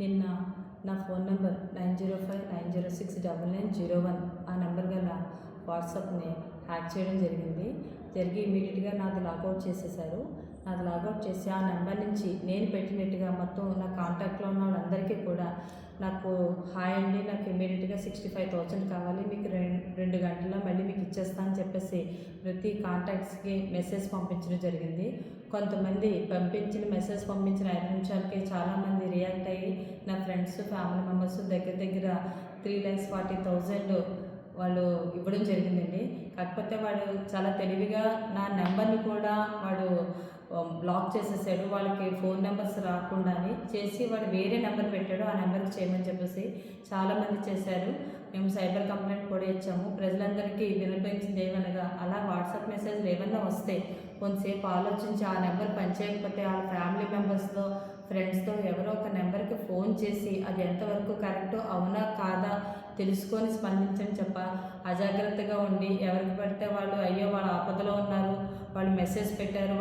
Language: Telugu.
నిన్న నా phone number nine zero five nine zero six double nine zero one ఆ నెంబర్ గల వాట్సాప్ని హ్యాక్ చేయడం జరిగింది. జరిగి ఇమీడియట్గా నాది లాగౌట్ చేసేసారు నాది లాగౌట్ చేసి ఆ నెంబర్ నుంచి నేను పెట్టినట్టుగా మొత్తం నా కాంటాక్ట్లో ఉన్న వాళ్ళందరికీ కూడా నాకు హాయ్ అండి. నాకు ఇమీడియట్గా సిక్స్టీ ఫైవ్ థౌసండ్ కావాలి. మీకు రెండు రెండు గంటల్లో ఇచ్చేస్తా అని చెప్పేసి ప్రతి కాంటాక్ట్స్కి మెసేజ్ పంపించడం జరిగింది. కొంతమంది పంపించిన మెసేజ్ పంపించిన ఐదు నిమిషాలకి చాలామంది రియాక్ట్ అయ్యి నా ఫ్రెండ్స్ ఫ్యామిలీ మెంబర్స్ దగ్గర దగ్గర త్రీ ల్యాక్స్ ఫార్టీ థౌజండ్ వాళ్ళు ఇవ్వడం జరిగిందండి. కాకపోతే వాళ్ళు చాలా తెలివిగా నా నెంబర్ని కూడా Um, బ్లాక్ చేసేసాడు. వాళ్ళకి ఫోన్ నెంబర్స్ రాకుండానే చేసి వాడు వేరే నెంబర్ పెట్టాడు. ఆ నెంబర్కి చేయమని చెప్పేసి చాలామంది చేశారు. మేము సైబర్ కంప్లైంట్ కూడా ఇచ్చాము. ప్రజలందరికీ వినిపించింది ఏమనగా అలా వాట్సాప్ మెసేజ్లు ఏమన్నా వస్తే కొంతసేపు ఆలోచించి ఆ నెంబర్ పనిచేయకపోతే వాళ్ళ ఫ్యామిలీ మెంబర్స్తో ఫ్రెండ్స్తో ఎవరో ఒక నెంబర్కి ఫోన్ చేసి అది ఎంతవరకు కరెక్టో అవునా కాదా తెలుసుకొని స్పందించని చెప్ప. అజాగ్రత్తగా ఉండి ఎవరికి పడితే వాళ్ళు అయ్యో వాళ్ళ ఆపదలో ఉన్నారు. వాళ్ళు మెసేజ్ పెట్టారు.